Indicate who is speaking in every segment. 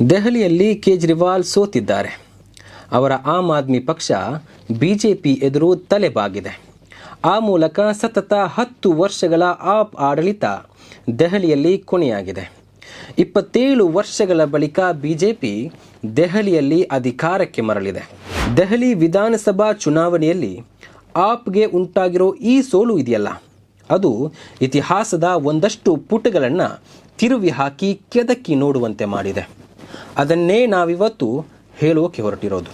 Speaker 1: ದೆಹಲಿಯಲ್ಲಿ ಕೇಜ್ರಿವಾಲ್ ಸೋತಿದ್ದಾರೆ. ಅವರ ಆಮ್ ಆದ್ಮಿ ಪಕ್ಷ ಬಿಜೆಪಿ ಎದುರು ತಲೆಬಾಗಿದೆ. ಆ ಮೂಲಕ ಸತತ ಹತ್ತು ವರ್ಷಗಳ ಆಪ್ ಆಡಳಿತ ದೆಹಲಿಯಲ್ಲಿ ಕೊನೆಯಾಗಿದೆ. ಇಪ್ಪತ್ತೇಳು ವರ್ಷಗಳ ಬಳಿಕ ಬಿಜೆಪಿ ದೆಹಲಿಯಲ್ಲಿ ಅಧಿಕಾರಕ್ಕೆ ಮರಳಿದೆ. ದೆಹಲಿ ವಿಧಾನಸಭಾ ಚುನಾವಣೆಯಲ್ಲಿ ಆಪ್ಗೆ ಉಂಟಾಗಿರೋ ಈ ಸೋಲು ಇದೆಯಲ್ಲ? ಅದು ಇತಿಹಾಸದ ಒಂದಷ್ಟು ಪುಟಗಳನ್ನು ತಿರುವಿ ಹಾಕಿ ಕೆದಕಿ ನೋಡುವಂತೆ ಮಾಡಿದೆ. ಅದನ್ನೇ ನಾವಿವತ್ತು ಹೇಳೋಕೆ ಹೊರಟಿರೋದು.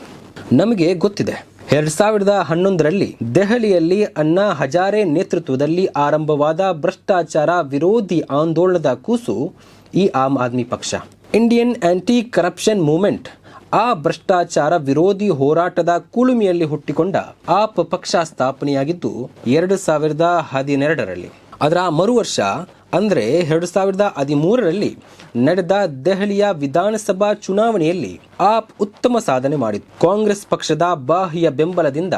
Speaker 1: ನಮಗೆ ಗೊತ್ತಿದೆ, ಎರಡು ಸಾವಿರದ ಹನ್ನೊಂದರಲ್ಲಿ ದೆಹಲಿಯಲ್ಲಿ ಅಣ್ಣಾ ಹಜಾರೆ ನೇತೃತ್ವದಲ್ಲಿ ಆರಂಭವಾದ ಭ್ರಷ್ಟಾಚಾರ ವಿರೋಧಿ ಆಂದೋಲನದ ಕೂಸು ಈ ಆಮ್ ಆದ್ಮಿ ಪಕ್ಷ. ಇಂಡಿಯನ್ ಆಂಟಿ ಕರಪ್ಷನ್ ಮೂವ್ಮೆಂಟ್ ಆ ಭ್ರಷ್ಟಾಚಾರ ವಿರೋಧಿ ಹೋರಾಟದ ಕುಳುಮಿಯಲ್ಲಿ ಹುಟ್ಟಿಕೊಂಡ ಆಪ್ ಪಕ್ಷ ಸ್ಥಾಪನೆಯಾಗಿದ್ದು ಎರಡು ಸಾವಿರದ ಹದಿನೆರಡರಲ್ಲಿ. ಅದರ ಮರು ವರ್ಷ ಅಂದರೆ ಎರಡು ಸಾವಿರದ ಹದಿಮೂರರಲ್ಲಿ ನಡೆದ ದೆಹಲಿಯ ವಿಧಾನಸಭಾ ಚುನಾವಣೆಯಲ್ಲಿ ಆಪ್ ಉತ್ತಮ ಸಾಧನೆ ಮಾಡಿತ್ತು. ಕಾಂಗ್ರೆಸ್ ಪಕ್ಷದ ಬಾಹ್ಯ ಬೆಂಬಲದಿಂದ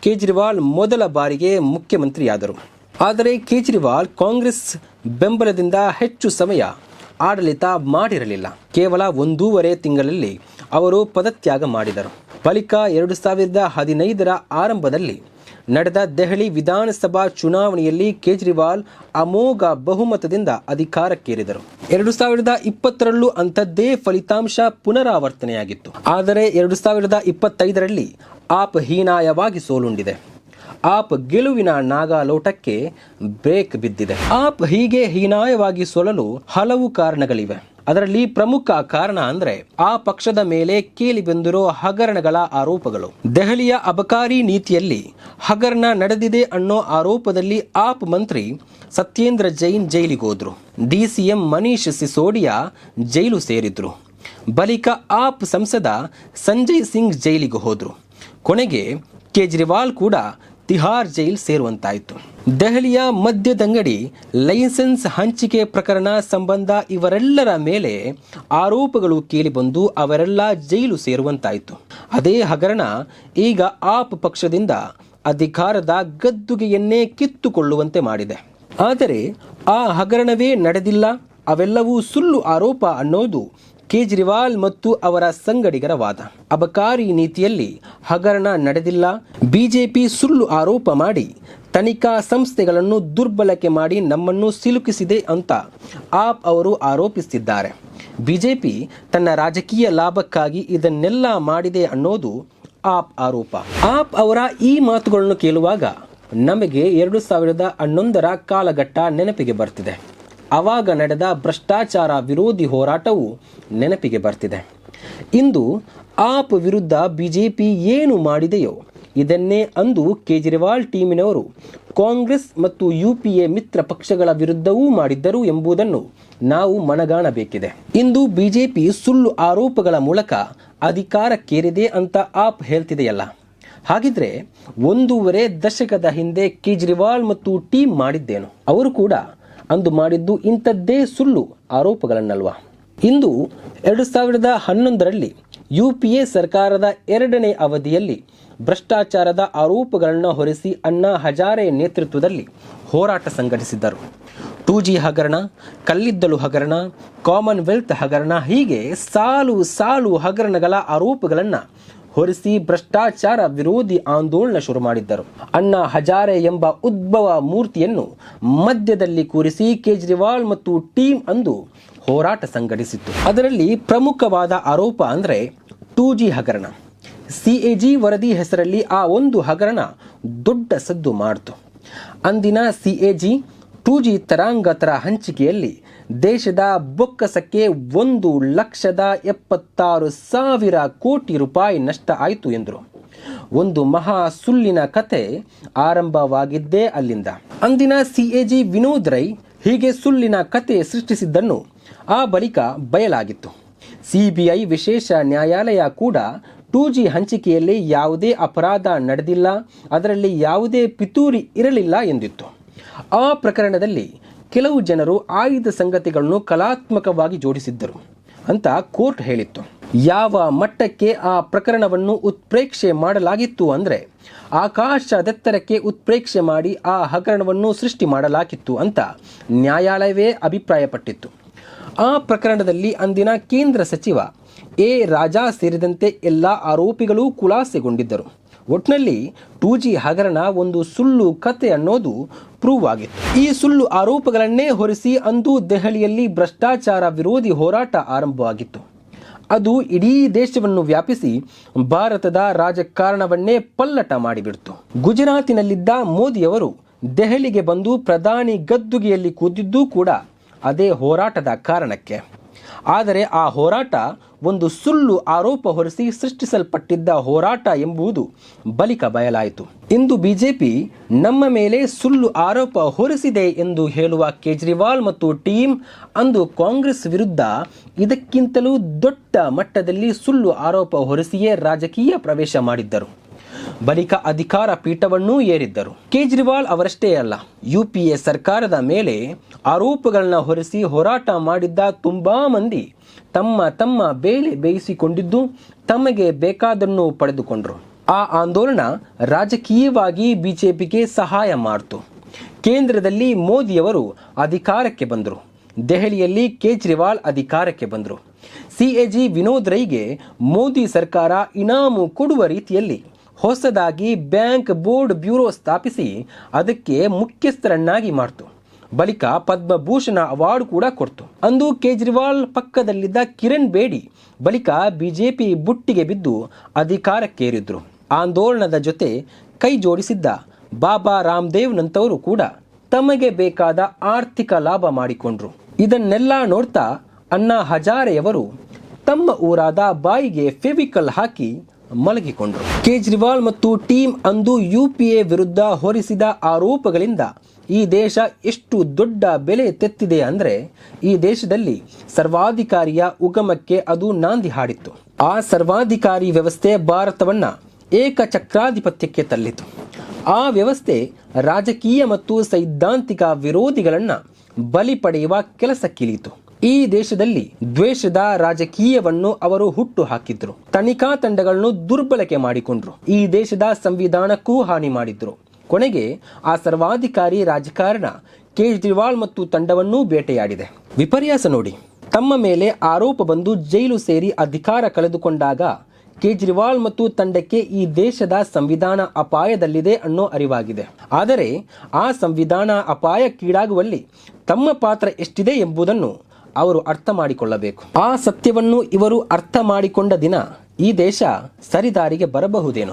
Speaker 1: ಕೇಜ್ರಿವಾಲ್ ಮೊದಲ ಬಾರಿಗೆ ಮುಖ್ಯಮಂತ್ರಿಯಾದರು. ಆದರೆ ಕೇಜ್ರಿವಾಲ್ ಕಾಂಗ್ರೆಸ್ ಬೆಂಬಲದಿಂದ ಹೆಚ್ಚು ಸಮಯ ಆಡಳಿತ ಮಾಡಿರಲಿಲ್ಲ. ಕೇವಲ ಒಂದೂವರೆ ತಿಂಗಳಲ್ಲಿ ಅವರು ಪದತ್ಯಾಗ ಮಾಡಿದರು. ಬಳಿಕ ಎರಡು ಸಾವಿರದ ಹದಿನೈದರ ಆರಂಭದಲ್ಲಿ ನಡೆದ ದೆಹಲಿ ವಿಧಾನಸಭಾ ಚುನಾವಣೆಯಲ್ಲಿ ಕೇಜ್ರಿವಾಲ್ ಅಮೋಘ ಬಹುಮತದಿಂದ ಅಧಿಕಾರಕ್ಕೇರಿದರು. ಎರಡು ಸಾವಿರದ ಇಪ್ಪತ್ತರಲ್ಲೂ ಅಂಥದ್ದೇ ಫಲಿತಾಂಶ ಪುನರಾವರ್ತನೆಯಾಗಿತ್ತು. ಆದರೆ ಎರಡು ಸಾವಿರದ ಇಪ್ಪತ್ತೈದರಲ್ಲಿ ಆಪ್ ಹೀನಾಯವಾಗಿ ಸೋಲುಂಡಿದೆ. ಆಪ್ ಗೆಲುವಿನ ನಾಗಾಲೋಟಕ್ಕೆ ಬ್ರೇಕ್ ಬಿದ್ದಿದೆ. ಆಪ್ ಹೀಗೆ ಹೀನಾಯವಾಗಿ ಸೋಲಲು ಹಲವು ಕಾರಣಗಳಿವೆ. ಅದರಲ್ಲಿ ಪ್ರಮುಖ ಕಾರಣ ಅಂದ್ರೆ ಆ ಪಕ್ಷದ ಮೇಲೆ ಕೇಳಿ ಬಂದಿರೋ ಹಗರಣಗಳ ಆರೋಪಗಳು. ದೆಹಲಿಯ ಅಬಕಾರಿ ನೀತಿಯಲ್ಲಿ ಹಗರಣ ನಡೆದಿದೆ ಅನ್ನೋ ಆರೋಪದಲ್ಲಿ ಆಪ್ ಮಂತ್ರಿ ಸತ್ಯೇಂದ್ರ ಜೈನ್ ಜೈಲಿಗೆ ಹೋದ್ರು. ಡಿಸಿಎಂ ಮನೀಶ್ ಸಿಸೋಡಿಯಾ ಜೈಲು ಸೇರಿದ್ರು. ಬಳಿಕ ಆಪ್ ಸಂಸದ ಸಂಜಯ್ ಸಿಂಗ್ ಜೈಲಿಗೆ ಹೋದ್ರು. ಕೊನೆಗೆ ಕೇಜ್ರಿವಾಲ್ ಕೂಡ ತಿಹಾರ್ ಜೈಲ್ ಸೇರುವಂತಾಯಿತು. ದೆಹಲಿಯ ಮದ್ಯದಂಗಡಿ ಲೈಸೆನ್ಸ್ ಹಂಚಿಕೆ ಪ್ರಕರಣ ಸಂಬಂಧ ಇವರೆಲ್ಲರ ಮೇಲೆ ಆರೋಪಗಳು ಕೇಳಿಬಂದು ಅವರೆಲ್ಲ ಜೈಲು ಸೇರುವಂತಾಯಿತು. ಅದೇ ಹಗರಣ ಈಗ ಆಪ್ ಪಕ್ಷದಿಂದ ಅಧಿಕಾರದ ಗದ್ದುಗೆಯನ್ನೇ ಕಿತ್ತುಕೊಳ್ಳುವಂತೆ ಮಾಡಿದೆ. ಆದರೆ ಆ ಹಗರಣವೇ ನಡೆದಿಲ್ಲ. ಅವೆಲ್ಲವೂ ಸುಳ್ಳು ಆರೋಪ ಅನ್ನೋದು ಕೇಜ್ರಿವಾಲ್ ಮತ್ತು ಅವರ ಸಂಗಡಿಗರ ವಾದ. ಅಬಕಾರಿ ನೀತಿಯಲ್ಲಿ ಹಗರಣ ನಡೆದಿಲ್ಲ. ಬಿಜೆಪಿ ಸುಳ್ಳು ಆರೋಪ ಮಾಡಿ ತನಿಖಾ ಸಂಸ್ಥೆಗಳನ್ನು ದುರ್ಬಳಕೆ ಮಾಡಿ ನಮ್ಮನ್ನು ಸಿಲುಕಿಸಿದೆ ಅಂತ ಆಪ್ ಅವರು ಆರೋಪಿಸಿದ್ದಾರೆ. ಬಿಜೆಪಿ ತನ್ನ ರಾಜಕೀಯ ಲಾಭಕ್ಕಾಗಿ ಇದನ್ನೆಲ್ಲ ಮಾಡಿದೆ ಅನ್ನೋದು ಆಪ್ ಆರೋಪ. ಆಪ್ ಅವರ ಈ ಮಾತುಗಳನ್ನು ಕೇಳುವಾಗ ನಮಗೆ ಎರಡು ಸಾವಿರದ ಹನ್ನೊಂದರ ಕಾಲಘಟ್ಟ ನೆನಪಿಗೆ ಬರ್ತಿದೆ. ಆವಾಗ ನಡೆದ ಭ್ರಷ್ಟಾಚಾರ ವಿರೋಧಿ ಹೋರಾಟವು ನೆನಪಿಗೆ ಬರ್ತಿದೆ. ಇಂದು ಆಪ್ ವಿರುದ್ಧ ಬಿಜೆಪಿ ಏನು ಮಾಡಿದೆಯೋ ಇದನ್ನೇ ಅಂದು ಕೇಜ್ರಿವಾಲ್ ಟೀಮಿನವರು ಕಾಂಗ್ರೆಸ್ ಮತ್ತು ಯು ಪಿ ಎ ಮಿತ್ರ ಪಕ್ಷಗಳ ವಿರುದ್ಧವೂ ಮಾಡಿದ್ದರು ಎಂಬುದನ್ನು ನಾವು ಮನಗಾಣಬೇಕಿದೆ. ಇಂದು ಬಿಜೆಪಿ ಸುಳ್ಳು ಆರೋಪಗಳ ಮೂಲಕ ಅಧಿಕಾರಕ್ಕೇರಿದೆ ಅಂತ ಆಪ್ ಹೇಳ್ತಿದೆಯಲ್ಲ. ಹಾಗಿದ್ರೆ ಒಂದೂವರೆ ದಶಕದ ಹಿಂದೆ ಕೇಜ್ರಿವಾಲ್ ಮತ್ತು ಟೀಮ್ ಮಾಡಿದ್ದೇನು? ಅವರು ಕೂಡ ಅಂದು ಮಾಡಿದ್ದು ಇಂಥದ್ದೇ ಸುಳ್ಳು ಆರೋಪಗಳನ್ನಲ್ವಾ? ಇಂದು ಎರಡು ಸಾವಿರದ ಹನ್ನೊಂದರಲ್ಲಿ ಯು ಪಿ ಎ ಸರ್ಕಾರದ ಎರಡನೇ ಅವಧಿಯಲ್ಲಿ ಭ್ರಷ್ಟಾಚಾರದ ಆರೋಪಗಳನ್ನು ಹೊರಿಸಿ ಅಣ್ಣಾ ಹಜಾರೆ ನೇತೃತ್ವದಲ್ಲಿ ಹೋರಾಟ ಸಂಘಟಿಸಿದ್ದರು. ಟೂ ಜಿ ಹಗರಣ, ಕಲ್ಲಿದ್ದಲು ಹಗರಣ, ಕಾಮನ್ವೆಲ್ತ್ ಹಗರಣ ಹೀಗೆ ಸಾಲು ಸಾಲು ಹಗರಣಗಳ ಆರೋಪಗಳನ್ನು ಹೊರಿಸಿ ಭ್ರಷ್ಟಾಚಾರ ವಿರೋಧಿ ಆಂದೋಲನ ಶುರು ಮಾಡಿದ್ದರು. ಅಣ್ಣಾ ಹಜಾರೆ ಎಂಬ ಉದ್ಭವ ಮೂರ್ತಿಯನ್ನು ಮಧ್ಯದಲ್ಲಿ ಕೂರಿಸಿ ಕೇಜ್ರಿವಾಲ್ ಮತ್ತು ಟೀಮ್ ಅಂದು ಹೋರಾಟ ಸಂಘಟಿಸಿತ್ತು. ಅದರಲ್ಲಿ ಪ್ರಮುಖವಾದ ಆರೋಪ ಅಂದರೆ ಟೂ ಜಿ ಹಗರಣ ಸಿಎಜಿ ವರದಿ ಹೆಸರಲ್ಲಿ ಆ ಒಂದು ಹಗರಣ ದೊಡ್ಡ ಸದ್ದು ಮಾಡಿತು. ಅಂದಿನ ಸಿಎಜಿ ಟೂ ಜಿ ತರಾಂಗತರ ಹಂಚಿಕೆಯಲ್ಲಿ ದೇಶದ ಬೊಕ್ಕಸಕ್ಕೆ ಒಂದು ಲಕ್ಷದ ಎಪ್ಪತ್ತಾರು ಸಾವಿರ ಕೋಟಿ ರೂಪಾಯಿ ನಷ್ಟ ಆಯಿತು ಎಂದರು. ಒಂದು ಮಹಾ ಸುಳ್ಳಿನ ಕತೆ ಆರಂಭವಾಗಿದ್ದೇ ಅಲ್ಲಿಂದ. ಅಂದಿನ ಸಿಎಜಿ ವಿನೋದ್ ರೈ ಹೀಗೆ ಸುಳ್ಳಿನ ಕತೆ ಸೃಷ್ಟಿಸಿದ್ದನ್ನು ಆ ಬಳಿಕ ಬಯಲಾಗಿತ್ತು. ಸಿಬಿಐ ವಿಶೇಷ ನ್ಯಾಯಾಲಯ ಕೂಡ ಟೂ ಜಿ ಹಂಚಿಕೆಯಲ್ಲಿ ಯಾವುದೇ ಅಪರಾಧ ನಡೆದಿಲ್ಲ, ಅದರಲ್ಲಿ ಯಾವುದೇ ಪಿತೂರಿ ಇರಲಿಲ್ಲ ಎಂದಿತ್ತು. ಆ ಪ್ರಕರಣದಲ್ಲಿ ಕೆಲವು ಜನರು ಆಯುಧ ಸಂಗತಿಗಳನ್ನು ಕಲಾತ್ಮಕವಾಗಿ ಜೋಡಿಸಿದ್ದರು ಅಂತ ಕೋರ್ಟ್ ಹೇಳಿತ್ತು. ಯಾವ ಮಟ್ಟಕ್ಕೆ ಆ ಪ್ರಕರಣವನ್ನು ಉತ್ಪ್ರೇಕ್ಷೆ ಮಾಡಲಾಗಿತ್ತು ಅಂದರೆ ಆಕಾಶದೆತ್ತರಕ್ಕೆ ಉತ್ಪ್ರೇಕ್ಷೆ ಮಾಡಿ ಆ ಹಗರಣವನ್ನು ಸೃಷ್ಟಿ ಮಾಡಲಾಗಿತ್ತು ಅಂತ ನ್ಯಾಯಾಲಯವೇ ಅಭಿಪ್ರಾಯಪಟ್ಟಿತ್ತು. ಆ ಪ್ರಕರಣದಲ್ಲಿ ಅಂದಿನ ಕೇಂದ್ರ ಸಚಿವ ಎ ರಾಜಾ ಸೇರಿದಂತೆ ಎಲ್ಲ ಆರೋಪಿಗಳು ಖುಲಾಸೆಗೊಂಡಿದ್ದರು. ಒಟ್ನಲ್ಲಿ ಟೂ ಜಿ ಹಗರಣ ಒಂದು ಸುಳ್ಳು ಕತೆ ಅನ್ನೋದು ಪ್ರೂವ್ ಆಗಿತ್ತು. ಈ ಸುಳ್ಳು ಆರೋಪಗಳನ್ನೇ ಹೊರಿಸಿ ಅಂದು ದೆಹಲಿಯಲ್ಲಿ ಭ್ರಷ್ಟಾಚಾರ ವಿರೋಧಿ ಹೋರಾಟ ಆರಂಭವಾಗಿತ್ತು. ಅದು ಇಡೀ ದೇಶವನ್ನು ವ್ಯಾಪಿಸಿ ಭಾರತದ ರಾಜಕಾರಣವನ್ನೇ ಪಲ್ಲಟ ಮಾಡಿಬಿಡ್ತು. ಗುಜರಾತಿನಲ್ಲಿದ್ದ ಮೋದಿಯವರು ದೆಹಲಿಗೆ ಬಂದು ಪ್ರಧಾನಿ ಗದ್ದುಗೆಯಲ್ಲಿ ಕೂತಿದ್ದೂ ಕೂಡ ಅದೇ ಹೋರಾಟದ ಕಾರಣಕ್ಕೆ. ಆದರೆ ಆ ಹೋರಾಟ ಒಂದು ಸುಳ್ಳು ಆರೋಪ ಹೊರಿಸಿ ಸೃಷ್ಟಿಸಲ್ಪಟ್ಟಿದ್ದ ಹೋರಾಟ ಎಂಬುದು ಬಳಿಕ ಬಯಲಾಯಿತು. ಇಂದು ಬಿಜೆಪಿ ನಮ್ಮ ಮೇಲೆ ಸುಳ್ಳು ಆರೋಪ ಹೊರಿಸಿದೆ ಎಂದು ಹೇಳುವ ಕೇಜ್ರಿವಾಲ್ ಮತ್ತು ಟೀಮ್, ಅಂದು ಕಾಂಗ್ರೆಸ್ ವಿರುದ್ಧ ಇದಕ್ಕಿಂತಲೂ ದೊಡ್ಡ ಮಟ್ಟದಲ್ಲಿ ಸುಳ್ಳು ಆರೋಪ ಹೊರಿಸಿಯೇ ರಾಜಕೀಯ ಪ್ರವೇಶ ಮಾಡಿದ್ದರು. ಬಳಿಕ ಅಧಿಕಾರ ಪೀಠವನ್ನೂ ಏರಿದ್ದರು. ಕೇಜ್ರಿವಾಲ್ ಅವರಷ್ಟೇ ಅಲ್ಲ, ಯುಪಿಎ ಸರ್ಕಾರದ ಮೇಲೆ ಆರೋಪಗಳನ್ನ ಹೊರಿಸಿ ಹೋರಾಟ ಮಾಡಿದ್ದ ತುಂಬಾ ಮಂದಿ ತಮ್ಮ ತಮ್ಮ ಬೇಳೆ ಬೇಯಿಸಿಕೊಂಡಿದ್ದು ತಮಗೆ ಬೇಕಾದನ್ನು ಪಡೆದುಕೊಂಡರು. ಆ ಆಂದೋಲನ ರಾಜಕೀಯವಾಗಿ ಬಿಜೆಪಿಗೆ ಸಹಾಯ ಮಾಡಿತು. ಕೇಂದ್ರದಲ್ಲಿ ಮೋದಿಯವರು ಅಧಿಕಾರಕ್ಕೆ ಬಂದರು. ದೆಹಲಿಯಲ್ಲಿ ಕೇಜ್ರಿವಾಲ್ ಅಧಿಕಾರಕ್ಕೆ ಬಂದರು. ಸಿಎಜಿ ವಿನೋದ್ ರೈಗೆ ಮೋದಿ ಸರ್ಕಾರ ಇನಾಮು ಕೊಡುವ ರೀತಿಯಲ್ಲಿ ಹೊಸದಾಗಿ ಬ್ಯಾಂಕ್ ಬೋರ್ಡ್ ಬ್ಯೂರೋ ಸ್ಥಾಪಿಸಿ ಅದಕ್ಕೆ ಮುಖ್ಯಸ್ಥರನ್ನಾಗಿ ಮಾಡ್ತು. ಬಳಿಕ ಪದ್ಮಭೂಷಣ ಅವಾರ್ಡ್ ಕೂಡ ಕೊಡ್ತು. ಅಂದು ಕೇಜ್ರಿವಾಲ್ ಪಕ್ಕದಲ್ಲಿದ್ದ ಕಿರಣ್ ಬೇಡಿ ಬಳಿಕ ಬಿಜೆಪಿ ಬುಟ್ಟಿಗೆ ಬಿದ್ದು ಅಧಿಕಾರಕ್ಕೇರಿದ್ರು. ಆಂದೋಲನದ ಜೊತೆ ಕೈ ಜೋಡಿಸಿದ್ದ ಬಾಬಾ ರಾಮದೇವ್ನಂತವರು ಕೂಡ ತಮಗೆ ಬೇಕಾದ ಆರ್ಥಿಕ ಲಾಭ ಮಾಡಿಕೊಂಡ್ರು. ಇದನ್ನೆಲ್ಲ ನೋಡ್ತಾ ಅಣ್ಣಾ ಹಜಾರೆಯವರು ತಮ್ಮ ಊರಾದ ಬಾಯಿಗೆ ಫೆವಿಕಲ್ ಹಾಕಿ ಮಲಗಿಕೊಂಡರು. ಕೇಜ್ರಿವಾಲ್ ಮತ್ತು ಟೀಮ್ ಅಂದು ಯುಪಿಎ ವಿರುದ್ಧ ಹೊರಿಸಿದ ಆರೋಪಗಳಿಂದ ಈ ದೇಶ ಎಷ್ಟು ದೊಡ್ಡ ಬೆಲೆ ತೆತ್ತಿದೆ ಅಂದರೆ ಈ ದೇಶದಲ್ಲಿ ಸರ್ವಾಧಿಕಾರಿಯ ಉಗಮಕ್ಕೆ ಅದು ನಾಂದಿ ಹಾಡಿತ್ತು. ಆ ಸರ್ವಾಧಿಕಾರಿ ವ್ಯವಸ್ಥೆ ಭಾರತವನ್ನ ಏಕಚಕ್ರಾಧಿಪತ್ಯಕ್ಕೆ ತಳ್ಳಿತು. ಆ ವ್ಯವಸ್ಥೆ ರಾಜಕೀಯ ಮತ್ತು ಸೈದ್ಧಾಂತಿಕ ವಿರೋಧಿಗಳನ್ನು ಬಲಿ ಪಡೆಯುವ ಕೆಲಸಕ್ಕಿಳಿಯಿತು ಈ ದೇಶದಲ್ಲಿ ದ್ವೇಷದ ರಾಜಕೀಯವನ್ನು ಅವರು ಹುಟ್ಟು ಹಾಕಿದ್ರು ತನಿಖಾ ತಂಡಗಳನ್ನು ದುರ್ಬಳಕೆ ಮಾಡಿಕೊಂಡ್ರು. ಈ ದೇಶದ ಸಂವಿಧಾನಕ್ಕೂ ಹಾನಿ ಮಾಡಿದ್ರು. ಕೊನೆಗೆ ಆ ಸರ್ವಾಧಿಕಾರಿ ರಾಜಕಾರಣ ಕೇಜ್ರಿವಾಲ್ ಮತ್ತು ತಂಡವನ್ನೂ ಬೇಟೆಯಾಡಿದೆ. ವಿಪರ್ಯಾಸ ನೋಡಿ. ತಮ್ಮ ಮೇಲೆ ಆರೋಪ ಬಂದು ಜೈಲು ಸೇರಿ ಅಧಿಕಾರ ಕಳೆದುಕೊಂಡಾಗ ಕೇಜ್ರಿವಾಲ್ ಮತ್ತು ತಂಡಕ್ಕೆ ಈ ದೇಶದ ಸಂವಿಧಾನ ಅಪಾಯದಲ್ಲಿದೆ ಅನ್ನೋ ಅರಿವಾಗಿದೆ. ಆದರೆ ಆ ಸಂವಿಧಾನ ಅಪಾಯಕ್ಕೀಡಾಗುವಲ್ಲಿ ತಮ್ಮ ಪಾತ್ರ ಎಷ್ಟಿದೆ ಎಂಬುದನ್ನು ಅವರು ಅರ್ಥ ಮಾಡಿಕೊಳ್ಳಬೇಕು. ಆ ಸತ್ಯವನ್ನು ಇವರು ಅರ್ಥ ಮಾಡಿಕೊಂಡ ದಿನ ಈ ದೇಶ ಸರಿದಾರಿಗೆ ಬರಬಹುದೇನೋ?